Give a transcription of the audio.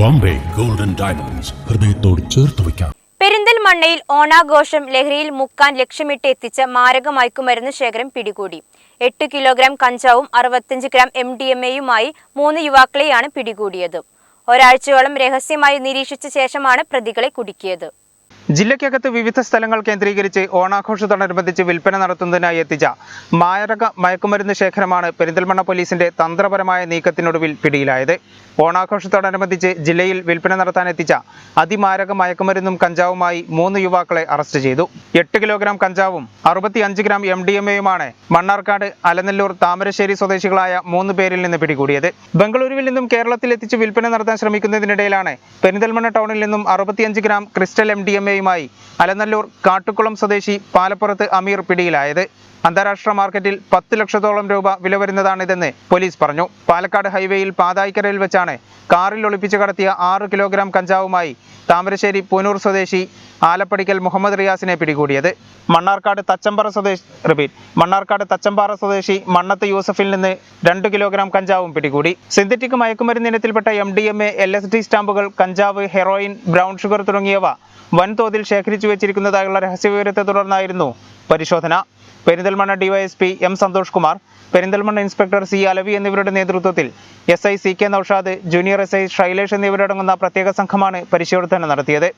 Bombay. Golden diamonds ഹൃദയത്തോട് ചേർത്ത് വയ്ക്കാം. പെരിന്തൽമണ്ണയിൽ ഓണാഘോഷം ലഹരിയിൽ മുക്കാൻ ലക്ഷ്യമിട്ട് എത്തിച്ച മാരക മയക്കുമരുന്ന് ശേഖരം പിടികൂടി. എട്ട് കിലോഗ്രാം കഞ്ചാവും അറുപത്തിയഞ്ച് ഗ്രാം എം ഡി എം എയുമായി മൂന്ന് യുവാക്കളെയാണ് പിടികൂടിയത്. ഒരാഴ്ചയോളം രഹസ്യമായി നിരീക്ഷിച്ച ശേഷമാണ് പ്രതികളെ കുടുക്കിയത്. ജില്ലയ്ക്കകത്ത് വിവിധ സ്ഥലങ്ങൾ കേന്ദ്രീകരിച്ച് ഓണാഘോഷത്തോടനുബന്ധിച്ച് വിൽപ്പന നടത്തുന്നതിനായി എത്തിച്ച മാരക മയക്കുമരുന്ന് ശേഖരമാണ് പെരിന്തൽമണ്ണ പോലീസിന്റെ തന്ത്രപരമായ നീക്കത്തിനൊടുവിൽ പിടിയിലായത്. ഓണാഘോഷത്തോടനുബന്ധിച്ച് ജില്ലയിൽ വിൽപ്പന നടത്താൻ എത്തിച്ച അതിമാരക മയക്കുമരുന്നും കഞ്ചാവുമായി മൂന്ന് യുവാക്കളെ അറസ്റ്റ് ചെയ്തു. എട്ട് കിലോഗ്രാം കഞ്ചാവും അറുപത്തിയഞ്ച് ഗ്രാം എം ഡി എം എയുമാണ് മണ്ണാർക്കാട് അലനല്ലൂർ താമരശ്ശേരി സ്വദേശികളായ മൂന്ന് പേരിൽ നിന്ന് പിടികൂടിയത്. ബംഗളൂരുവിൽ നിന്നും കേരളത്തിൽ എത്തിച്ച് വിൽപ്പന നടത്താൻ ശ്രമിക്കുന്നതിനിടയിലാണ് പെരിന്തൽമണ്ണ ടൗണിൽ നിന്നും അറുപത്തിയഞ്ച് gram crystal M D M എയുമായി അലനല്ലൂർ കാട്ടുകുളം സ്വദേശി പാലപ്പുറത്ത് അമീർ പിടിയിലായത്. അന്താരാഷ്ട്ര മാർക്കറ്റിൽ പത്ത് ലക്ഷത്തോളം രൂപ വില വരുന്നതാണിതെന്ന് പോലീസ് പറഞ്ഞു. പാലക്കാട് ഹൈവേയിൽ പാതായിക്കരയിൽ വെച്ചാണ് കാറിൽ ഒളിപ്പിച്ചു കടത്തിയ ആറ് കിലോഗ്രാം കഞ്ചാവുമായി താമരശ്ശേരി പൂനൂർ സ്വദേശി ആലപ്പടിക്കൽ മുഹമ്മദ് റിയാസിനെ പിടികൂടിയത്. മണ്ണാർക്കാട് തച്ചമ്പാറ സ്വദേശി റിപ്പീറ്റ് മണ്ണാർക്കാട് തച്ചമ്പാറ സ്വദേശി മണ്ണത്ത് യൂസഫിൽ നിന്ന് രണ്ട് കിലോഗ്രാം കഞ്ചാവും പിടികൂടി. സിന്തറ്റിക് മയക്കുമരുന്ന് ഇനത്തിൽപ്പെട്ട M D M A L S D സ്റ്റാമ്പുകൾ കഞ്ചാവ് ഹെറോയിൻ ബ്രൗൺ ഷുഗർ തുടങ്ങിയവ വൻതോതിൽ ശേഖരിച്ചു വെച്ചിരിക്കുന്നതായുള്ള രഹസ്യവിവരത്തെ തുടർന്നായിരുന്നു പരിശോധന. Perinthalmanna DYSP M Santhosh Kumar Perinthalmanna inspector C Alavi എന്നിവരുടെ നേതൃത്വത്തിൽ S I C K Noushad junior S I Shailesh എന്നിവരടങ്ങുന്ന പ്രത്യേക സംഘമാണ് പരിശോധന നടത്തിയത്.